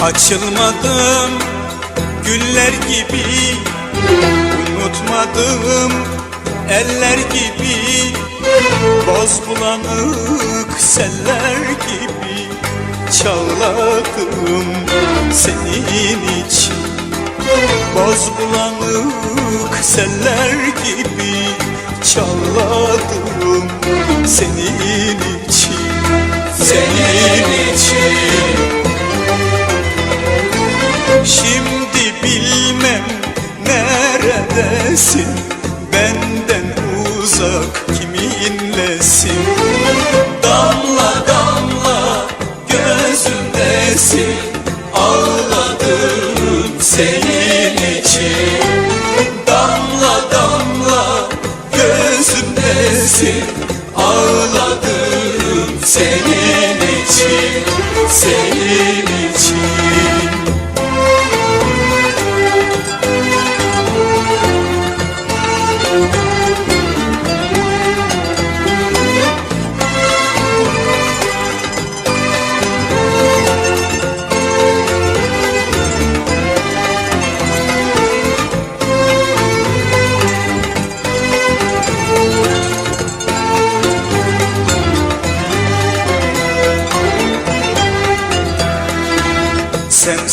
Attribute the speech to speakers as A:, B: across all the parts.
A: Açılmadım güller gibi Unutmadım eller gibi. Boz bulanık seller gibi Çağladım senin için. Boz bulanık seller gibi Çağladım senin için. Senin Damla damla gözümdesin Ağladım senin için. Damla damla gözümdesin Ağladım senin için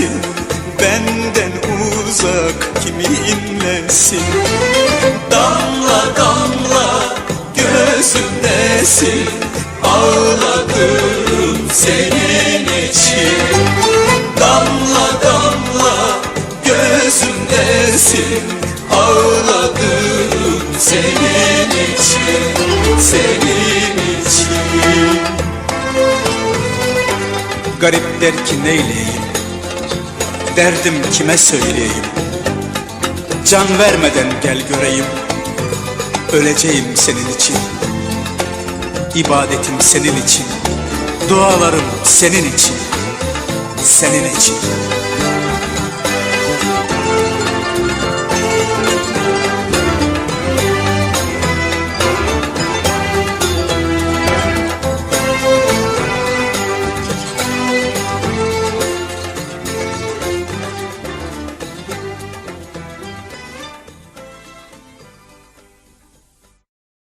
A: neredesin Benden uzak kiminlesin Damla damla gözümdesin Ağladım senin için. Damla damla gözümdesin Ağladım senin için Senin için. Garip der ki neyleyeyim Derdim kime söyleyeyim? Can vermeden gel göreyim. Öleceğim senin için. İbadetim senin için. Dualarım senin için. Senin için